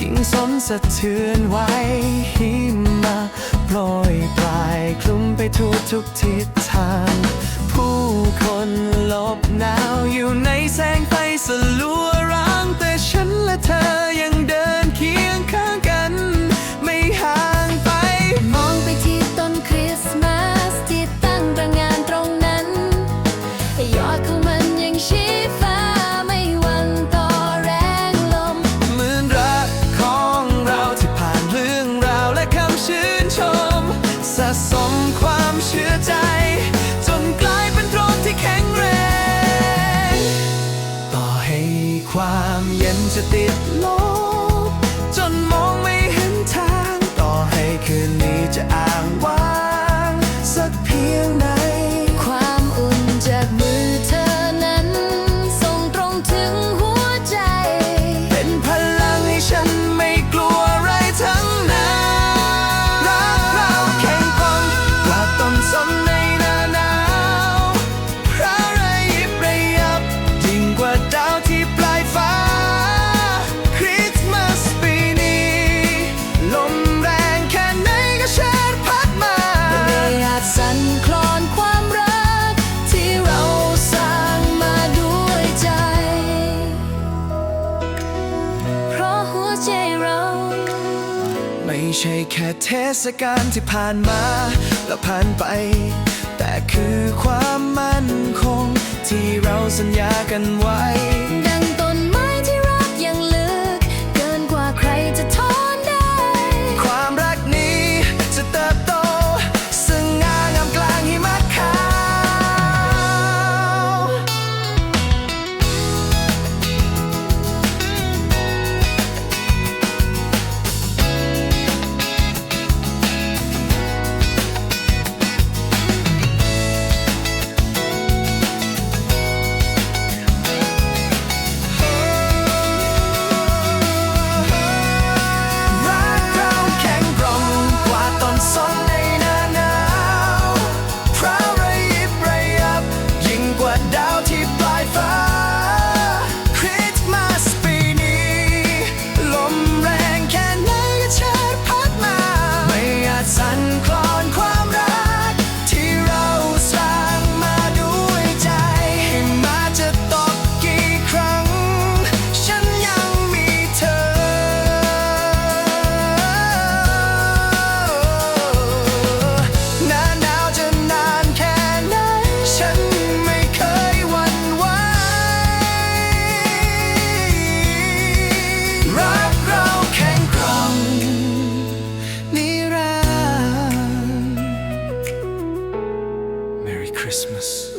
กิ่งสนสะเทือนไหวหิมาโปรยปลายคลุมไปทุกทุกทิศทาง ผู้คนลบหนาวอยู่ในแสงไฟสลัว ไม่ใช่แค่เทศกาลที่ผ่านมาและผ่านไป แต่คือความมั่นคงที่เราสัญญากันไว้ Christmas.